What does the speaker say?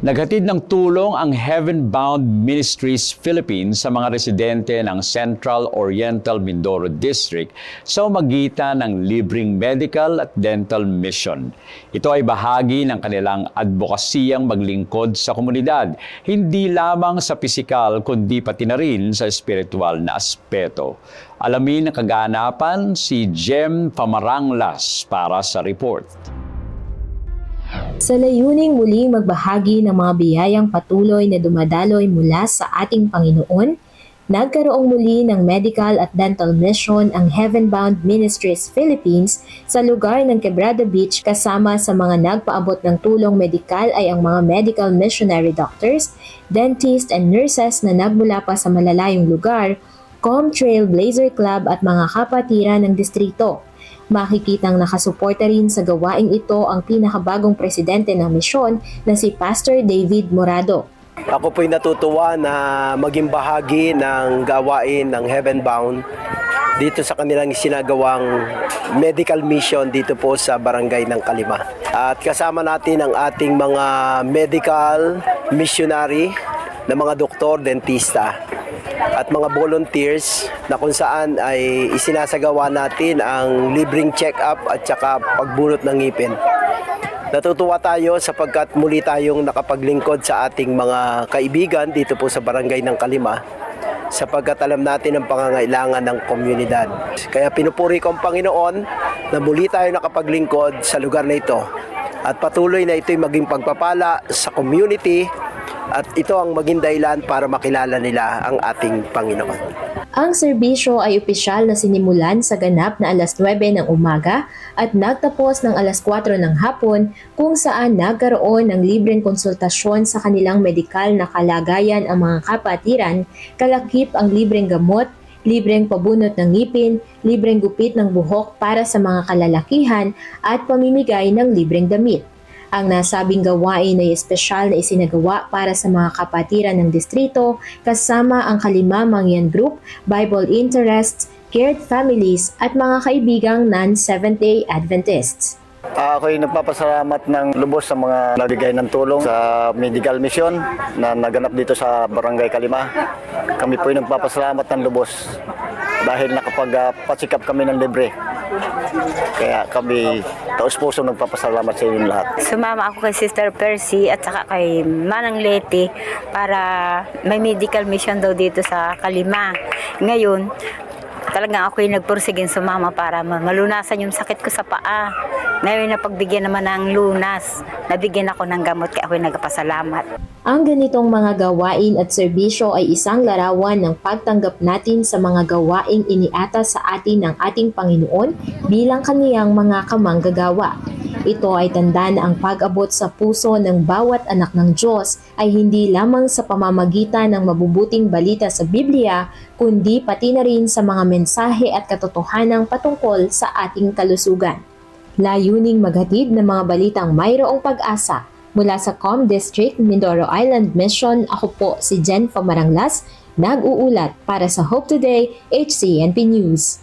Naghatid ng tulong ang Heaven Bound Ministries Philippines sa mga residente ng Central Oriental Mindoro District sa magitan ng libreng medical at dental mission. Ito ay bahagi ng kanilang advokasiyang maglingkod sa komunidad, hindi lamang sa pisikal kundi pati na rin sa espiritual na aspeto. Alamin ang kaganapan si Jem Pamaranglas para sa report. Sa layuning muling magbahagi ng mga biyayang patuloy na dumadaloy mula sa ating Panginoon, nagkaroong muli ng medical at dental mission ang Heaven Bound Ministries Philippines sa lugar ng Quebrada Beach kasama sa mga nagpaabot ng tulong medikal ay ang mga medical missionary doctors, dentists and nurses na nagmula pa sa malalayong lugar, Com Trailblazer Club at mga kapatiran ng distrito. Makikitang nakasuporta rin sa gawaing ito ang pinakabagong presidente ng misyon na si Pastor David Morado. Ako po'y natutuwa na maging bahagi ng gawain ng Heaven Bound dito sa kanilang sinagawang medical mission dito po sa barangay ng Kalima. At kasama natin ang ating mga medical missionary na mga doktor, dentista at mga volunteers na kung saan ay isinasagawa natin ang libreng check-up at saka pagbunot ng ngipin. Natutuwa tayo sapagkat muli tayong nakapaglingkod sa ating mga kaibigan dito po sa barangay ng Kalima sapagkat alam natin ang pangangailangan ng komunidad. Kaya pinupuri ko ang Panginoon na muli tayo nakapaglingkod sa lugar na ito at patuloy na ito'y maging pagpapala sa community at ito ang maging dahilan para makilala nila ang ating Panginoon. Ang serbisyo ay opisyal na sinimulan sa ganap na alas 9 ng umaga at nagtapos ng alas 4 ng hapon kung saan nagkaroon ng libreng konsultasyon sa kanilang medikal na kalagayan ang mga kapatiran, kalakip ang libreng gamot, libreng pabunot ng ngipin, libreng gupit ng buhok para sa mga kalalakihan at pamimigay ng libreng damit. Ang nasabing gawain ay espesyal na isinagawa para sa mga kapatiran ng distrito kasama ang Kalima Mangyan Group, Bible Interests, Cared Families at mga kaibigang non-Seventh-day Adventists. Ah, ako'y nagpapasalamat ng lubos sa mga nagbigay ng tulong sa medical mission na naganap dito sa Barangay Kalima. Kami po'y nagpapasalamat ng lubos dahil nakapag-pasikap kami ng libre. Kaya kami taos puso nagpapasalamat sa inyong lahat. Sumama ako kay Sister Percy at saka kay Manang Leti para may medical mission daw dito sa Kalima. Ngayon, talagang ako'y nagpursigin sumama para ma- malunasan yung sakit ko sa paa. Ngayon na pagbigyan naman ng lunas, nabigyan ako ng gamot kaya ako'y nagpasalamat. Ang ganitong mga gawain at serbisyo ay isang larawan ng pagtanggap natin sa mga gawaing iniata sa atin ng ating Panginoon bilang kaniyang mga kamanggagawa. Ito ay tanda na ang pag-abot sa puso ng bawat anak ng Diyos ay hindi lamang sa pamamagitan ng mabubuting balita sa Biblia, kundi pati na rin sa mga mensahe at katotohanang patungkol sa ating kalusugan. Layuning maghatid ng mga balitang mayroong pag-asa Mula sa Com District, Mindoro Island Mission, ako po si Jen Pamaranglas, nag-uulat para sa Hope Today, HCNP News.